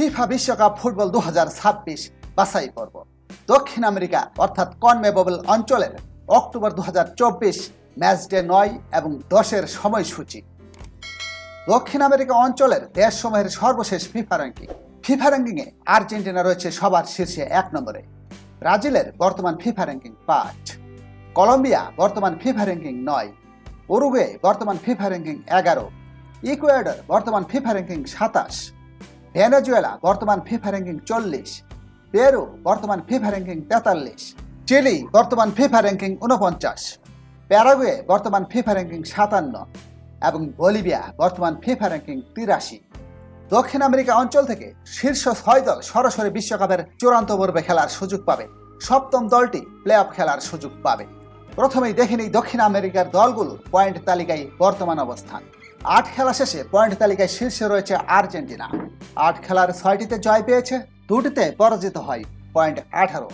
FIFA বিশ্বকাপ football দু বাছাই পর্ব। দক্ষিণ আমেরিকা অর্থাৎ কনমেবল অঞ্চলের অক্টোবর দুহাজার চব্বিশ ম্যাচ ডে নয় এবং দশের সময়সূচি। দক্ষিণ আমেরিকা অঞ্চলের দেশসমূহের সর্বশেষ ফিফা র্যাঙ্কিং ফিফা র্যাঙ্কিংয়ে আর্জেন্টিনা রয়েছে সবার শীর্ষে এক নম্বরে। ব্রাজিলের বর্তমান ফিফা র্যাঙ্কিং পাঁচ। কলম্বিয়া বর্তমান ফিফা র্যাঙ্কিং নয়। উরুগুয়ে বর্তমান ফিফা র্যাঙ্কিং এগারো। ইকুয়েডর বর্তমান ফিফা র্যাঙ্কিং সাতাশ। ভেনেজুয়েলা, বর্তমান ফিফা র্যাঙ্কিং চল্লিশ। পেরু, বর্তমান ফিফা র্যাঙ্কিং তেতাল্লিশ। চিলি, বর্তমান ফিফা র্যাঙ্কিং উনপঞ্চাশ প্যারাগুয়ে, বর্তমান ফিফা র্যাঙ্কিং সাতান্ন। এবং বলিভিয়া, বর্তমান ফিফা র্যাঙ্কিং তিরাশি। দক্ষিণ আমেরিকা অঞ্চল থেকে শীর্ষ ছয় দল সরাসরি বিশ্বকাপের চূড়ান্ত পর্বে খেলার সুযোগ পাবে। সপ্তম দলটি প্লে অফ খেলার সুযোগ পাবে। প্রথমেই দেখে নিই দক্ষিণ আমেরিকার দলগুলোর পয়েন্ট তালিকায় বর্তমান অবস্থান। আট খেলা শেষে পয়েন্ট তালিকায় শীর্ষে রয়েছে আর্জেন্টিনা। আট খেলার ছয়টিতে জয় পেয়েছে, দুটিতে পরাজিত হয় পয়েন্ট আঠারো।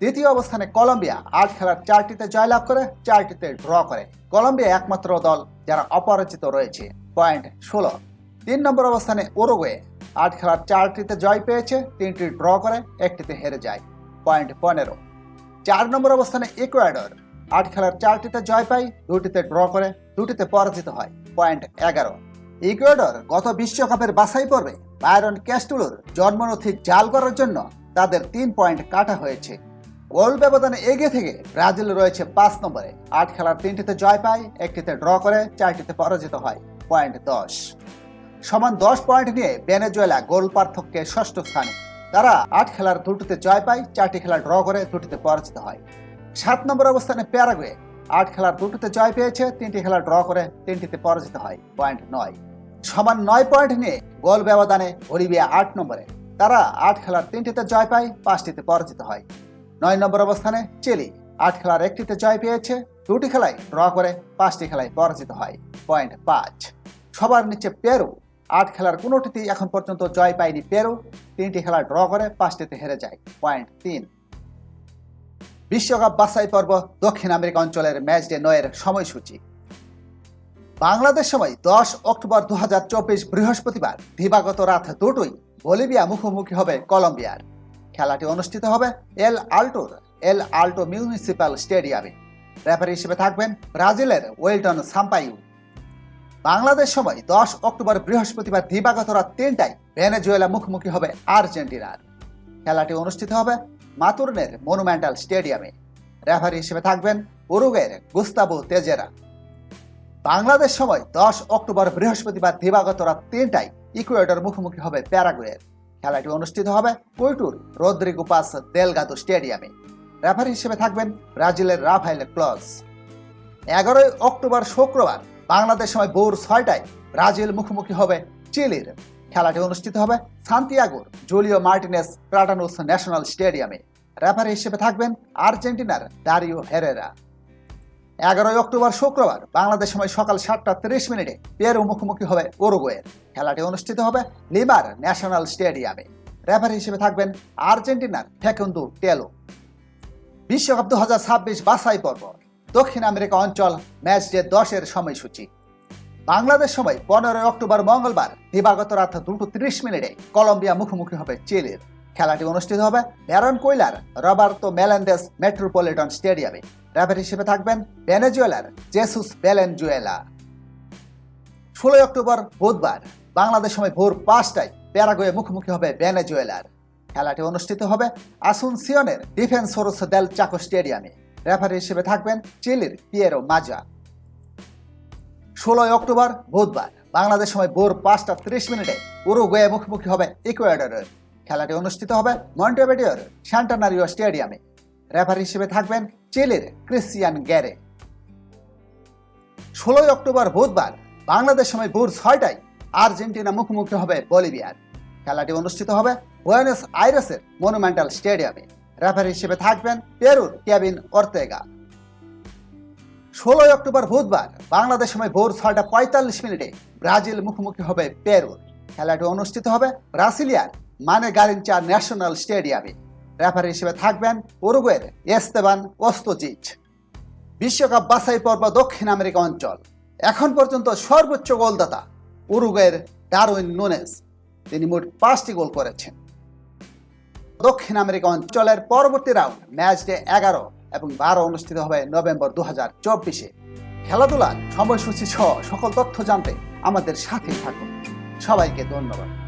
দ্বিতীয় অবস্থানে কলম্বিয়া আট খেলার চারটিতে জয়লাভ করে, চারটিতে ড্র করে। কলম্বিয়া একমাত্র দল যারা অপরাজিত রয়েছে পয়েন্ট ষোলো। তিন নম্বর অবস্থানে ওরোগুয়ে আট খেলার চারটিতে জয় পেয়েছে, তিনটি ড্র করে, একটিতে হেরে যায় পয়েন্ট পনেরো। চার নম্বর অবস্থানে ইকুয়েডর আট খেলার চারটিতে জয় পায়, দুটিতে ড্র করে, দুটিতে পরাজিত হয় পয়েন্ট এগারো। ইকুয়েডর গত বিশ্বকাপের বাছাই পর্বে বায়রন ক্যাস্টুলোর জন্মনথি জাল করার জন্য তাদের তিন পয়েন্ট কাটা হয়েছে। গোল ব্যবধানে এগিয়ে থেকে ব্রাজিল রয়েছে পাঁচ নম্বরে। আট খেলার তিনটিতে জয় পায়, একটিতে ড্র করে, চারটিতে পরাজিত হয় পয়েন্ট দশ। সমান দশ পয়েন্ট নিয়ে ভেনেজুয়েলা গোল পার্থক্যে ষষ্ঠ স্থানে। তারা আট খেলার দুটিতে জয় পায়, চারটি খেলা ড্র করে, দুটিতে পরাজিত হয়। সাত নম্বর অবস্থানে প্যারাগুয়ে আট খেলার দুটিতে জয় পেয়েছে, তিনটি খেলা ড্র করে তিনটিতে পরাজিত হয় পয়েন্ট নয়। সমান নয় পয়েন্ট নিয়ে গোল ব্যবধানে বলিভিয়া আট নম্বরে। তারা আট খেলার তিনটিতে জয় পায়, পাঁচটিতে পরাজিত হয়। নয় নম্বর অবস্থানে চিলি আট খেলার একটিতে জয় পেয়েছে, দুটি খেলায় ড্র করে পাঁচটি খেলায় পরাজিত হয় পয়েন্ট পাঁচ। সবার নিচে পেরু, আট খেলার কোনোটিতেই এখন পর্যন্ত জয় পায়নি পেরু, তিনটি খেলা ড্র করে পাঁচটিতে হেরে যায় পয়েন্ট তিন। বিশ্বকাপ বাছাই পর্ব দক্ষিণ আমেরিকা অঞ্চলের ম্যাচ ডে নয়ের সময়সূচি। বাংলাদেশ সময় দশ অক্টোবর দু হাজার চব্বিশ বৃহস্পতিবার, দিবাগত রাত দুটোই বলিভিয়া মুখোমুখি হবে কলম্বিয়ার। খেলাটি অনুষ্ঠিত হবে এল আল্টোর, এল আল্টো মিউনিসিপ্যাল স্টেডিয়ামে। রেফারি হিসেবে থাকবেন ব্রাজিলের ওয়েলটন সাম্পাইউ বাংলাদেশ সময় দশ অক্টোবর বৃহস্পতিবার, দিবাগত রাত তিনটায় ভেনেজুয়েলা মুখোমুখি হবে আর্জেন্টিনার। খেলাটি অনুষ্ঠিত হবে মাতুরনের মনুমেন্টাল স্টেডিয়ামে রেফারি হিসেবে থাকবেন উরুগের গুস্তাবু তেজেরা। বাংলাদেশ সময় দশ অক্টোবর বৃহস্পতিবার দিবাগত রাত তিনটায় ইকুয়েডর মুখোমুখি হবে প্যারাগুয়ের। খেলাটি অনুষ্ঠিত হবে কুইটুর রদ্রিগো পাস দেলগাদো স্টেডিয়ামে। রেফারি হিসেবে থাকবেন ব্রাজিলের রাফাইল ক্লস এগারোই অক্টোবর শুক্রবার বাংলাদেশ সময় ভোর ছয়টায় ব্রাজিল মুখোমুখি হবে চিলির। খেলাটি অনুষ্ঠিত হবে সান্তিয়াগোর জুলিও মার্টিনেস প্রাটানুস ন্যাশনাল স্টেডিয়ামে। রেফারি হিসেবে থাকবেন আর্জেন্টিনার দারিও হেরেরা। এগারোই অক্টোবর শুক্রবার, বাংলাদেশ সময় সকাল সাতটা তিরিশ মিনিটে পেরু মুখোমুখি হবে উরুগুয়ের। খেলাটি অনুষ্ঠিত হবে লিমার ন্যাশনাল স্টেডিয়ামে। রেফারি হিসেবে থাকবেন আর্জেন্টিনার ফেকুন্দু টেলো। বিশ্বকাপ দু হাজার ছাব্বিশ বাছাই পর্ব, দক্ষিণ আমেরিকা অঞ্চল ম্যাচ ডে দশের সময়সূচি। বাংলাদেশ সময় পনেরোই অক্টোবর মঙ্গলবার দিবাগত রাত দুটো ত্রিশ মিনিটে কলম্বিয়া মুখোমুখি হবে চিলির। খেলাটি অনুষ্ঠিত হবে Barranquilla, Roberto Melendez metropolitan স্টেডিয়ামে। রেফারি হিসেবে থাকবেন ভেনেজুয়েলার জেসুস বেলেনজুয়েলা ষোলোই অক্টোবর বুধবার, বাংলাদেশ সময় ভোর পাঁচটায় প্যারাগুয়ে মুখোমুখি হবে ভেনেজুয়েলার। খেলাটি অনুষ্ঠিত হবে আসুনসিয়নের ডিফেন্স সোরস দেল চাকো স্টেডিয়ামে। রেফারি হিসেবে থাকবেন চিলির পিয়েরো মাজা। ষোলোই অক্টোবর বুধবার। বাংলাদেশ সময় ভোর পাঁচটা ত্রিশ মিনিটে উরুগুয়ে মুখোমুখি হবে ইকুয়েডরের খেলাটি অনুষ্ঠিত হবে মন্টেবেডিওর স্যান্টানারিও স্টেডিয়ামে। রেফারি হিসেবে থাকবেন চিলির ক্রিশ্চিয়ান গ্যারে। ষোলোই অক্টোবর বুধবার, বাংলাদেশ সময় ভোর ছয়টায় আর্জেন্টিনা মুখোমুখি হবে বলিভিয়ার। খেলাটি অনুষ্ঠিত হবে বুয়েনস আইরেসের মনুমেন্টাল স্টেডিয়ামে। রেফারি হিসেবে থাকবেন পেরুর কেবিন অর্তেগা। ষোলোই অক্টোবর বুধবার বাংলাদেশ সময় ভোর ছয়টা পঁয়তাল্লিশ মিনিটে ব্রাজিল মুখোমুখি হবে পেরুর। খেলাটি অনুষ্ঠিত হবে ব্রাসিলিয়ার মানে গারিঞ্চা ন্যাশনাল স্টেডিয়ামে। রেফারি হিসেবে থাকবেন উরুগুয়ের এস্তেবান ওস্তোজিচ বিশ্বকাপ বাছাই পর্ব দক্ষিণ আমেরিকা অঞ্চল। এখন পর্যন্ত সর্বোচ্চ গোলদাতা উরুগুয়ের ডারউইন নুনেস। তিনি মোট পাঁচটি গোল করেছেন। দক্ষিণ আমেরিকা অঞ্চলের পরবর্তী রাউন্ড ম্যাচ ডে এগারো এবং বারো অনুষ্ঠিত হবে নভেম্বর দু হাজার চব্বিশে। খেলাধুলার সময়সূচি সহ সকল তথ্য জানতে আমাদের সাথে থাকুন। সবাইকে ধন্যবাদ।